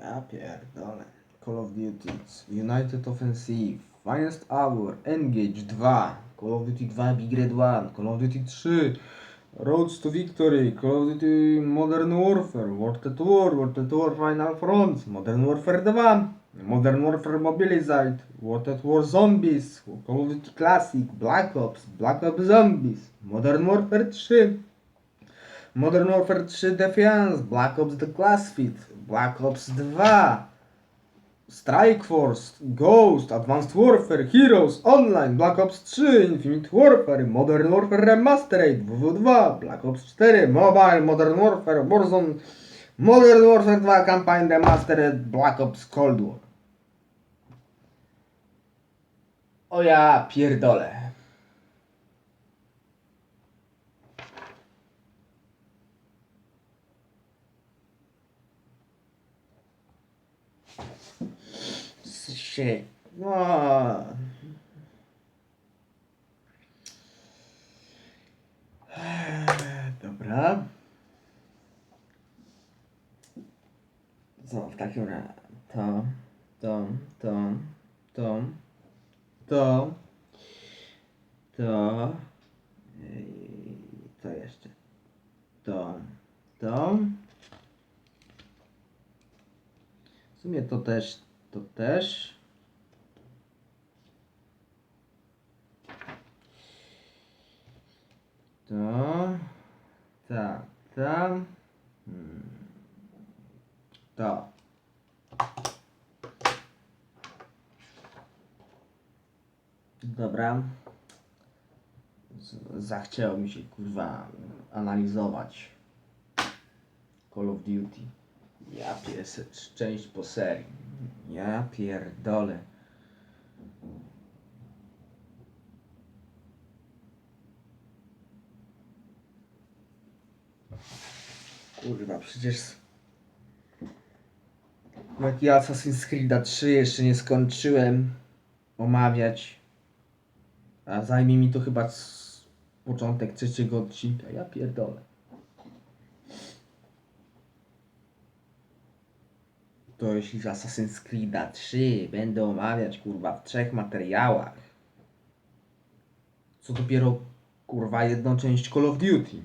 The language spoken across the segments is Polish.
Ja pierdolę. Call of Duty, United Offensive, Finest Hour, Engage 2, Call of Duty 2 Big Red 1, Call of Duty 3, Roads to Victory, Call of Duty Modern Warfare, World at War, World at War Final Front, Modern Warfare 2, Modern Warfare Mobilized, World at War Zombies, Call of Duty Classic, Black Ops, Black Ops Zombies, Modern Warfare 3, Modern Warfare 3 Defiance, Black Ops The Classified, Black Ops 2, Strike Force, Ghost, Advanced Warfare, Heroes, Online, Black Ops 3, Infinite Warfare, Modern Warfare Remastered, WW2, Black Ops 4, Mobile, Modern Warfare, Warzone, Modern Warfare 2 Campaign Remastered, Black Ops Cold War. O ja pierdolę. Się. No. Dobra. Co w takim razie? To, to, to, to, to, to, i co jeszcze? To, to. W sumie to też, to też. To, tak, tam. Hmm. To. Dobra. Zachciało mi się kurwa analizować Call of Duty. Ja pies, część po serii. Ja pierdolę. Kurwa, przecież jak ja Assassin's Creed 3 jeszcze nie skończyłem omawiać, a zajmie mi to chyba początek trzeciego odcinka. Ja pierdolę. To jeśli z Assassin's Creed 3 będę omawiać kurwa w trzech materiałach, co dopiero kurwa jedną część Call of Duty.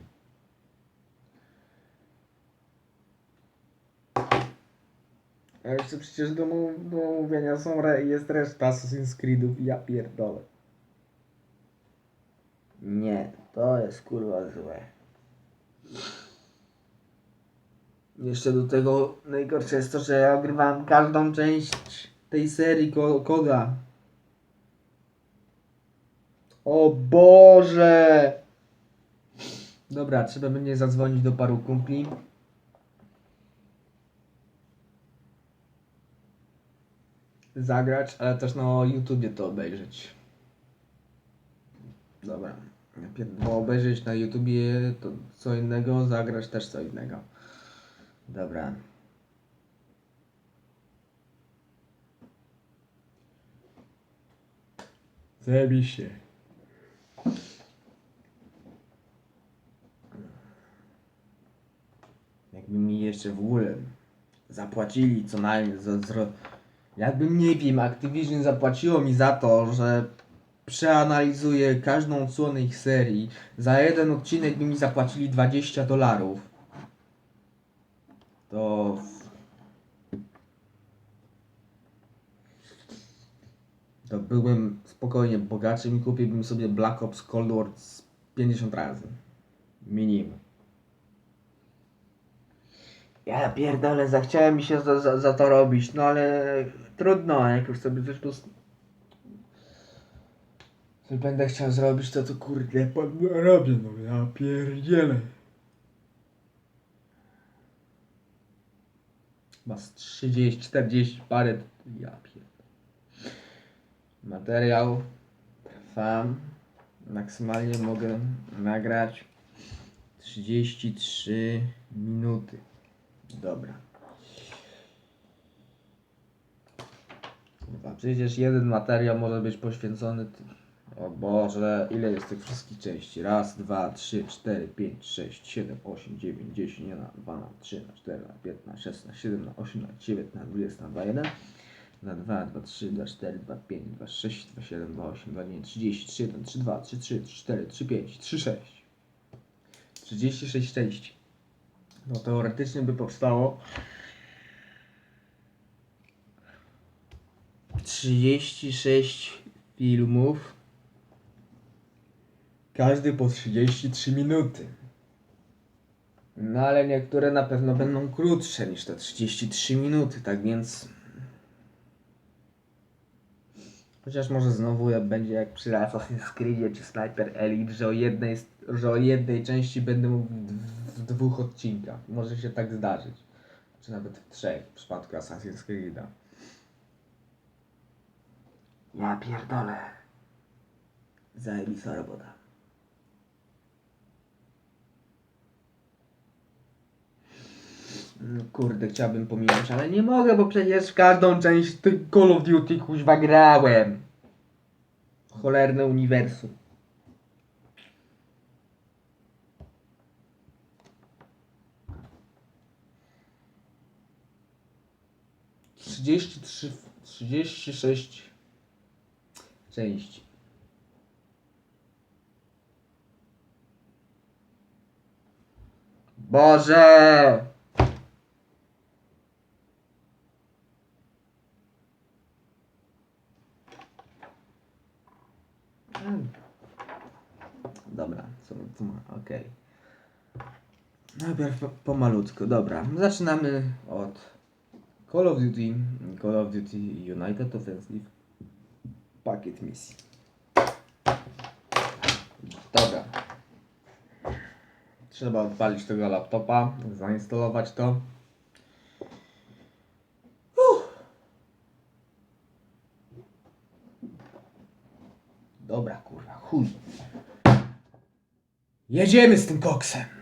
A jeszcze przecież do, mówienia są re, jest reszta Assassin's Creedów i ja pierdolę. Nie, to jest kurwa złe. Jeszcze do tego najgorsze jest to, że ja ogrywałem każdą część tej serii ko koda. O Boże! Dobra, trzeba będzie zadzwonić do paru kumpli. Zagrać, ale też na YouTubie to obejrzeć. Dobra. Bo obejrzeć na YouTubie to co innego, zagrać też co innego. Dobra. Zajebiście. Jakby mi jeszcze w ogóle zapłacili co najmniej za zro... Jakbym nie wiem, Activision zapłaciło mi za to, że przeanalizuję każdą odsłonę ich serii. Za jeden odcinek by mi zapłacili 20 dolarów. To. To byłbym spokojnie bogaczym i kupiłbym sobie Black Ops Cold War z 50 razy. Minimum. Ja pierdolę, zachciałem mi się za, za, za to robić, no ale trudno, jak już sobie coś tu... Coś będę chciał zrobić, to to kurde, robię, no ja pierdzielę. Chyba z 30, 40 parę, ja pierdolę. Materiał trwa, maksymalnie mogę nagrać 33 minuty. Dobra. Kurwa, przecież jeden materiał może być poświęcony. ty- O Boże, ile jest tych wszystkich części? Raz, dwa, trzy, cztery, pięć, sześć, siedem, osiem, dziewięć, dziesięć, nie na dwa, na trzy, na cztery, na pięć, na sześć, na siedem, na osiem, na dziewięć, na dwadzieścia, na dwa, jeden. Na dwa, dwa, trzy, dwa, cztery, dwa, pięć, dwa, sześć, dwa, siedem, dwa, osiem, dwa, dziewięć, trzydzieści, trzy, jeden, trzy, dwa, trzy, trzy, cztery, trzy, pięć, trzy, sześć. Trzydzieści sześć części. No teoretycznie by powstało 36 filmów. Każdy po 33 minuty. No ale niektóre na pewno będą krótsze niż te 33 minuty, tak więc. Chociaż może znowu będzie jak przy Assassin's Creedzie czy Sniper Elite, że o jednej, że o jednej części będę mówił w dwóch odcinkach. Może się tak zdarzyć. Czy nawet w trzech w przypadku Assassin's Creed'a. Ja pierdolę. Zajebista robota. No Kurde, chciałbym pominąć, ale nie mogę, bo przecież w każdą część tych Call of Duty kuźwa grałem. Cholerne uniwersum. Trzydzieści trzy, trzydzieści sześć części. Boże! Dobra, co ma? Okej. Najpierw po, pomalutku, dobra. Zaczynamy od Call of Duty, Call of Duty United Offensive pakiet misji. Dobra. Trzeba odpalić tego laptopa, zainstalować to. Dobra, kurwa, chuj. Jedziemy z tym koksem.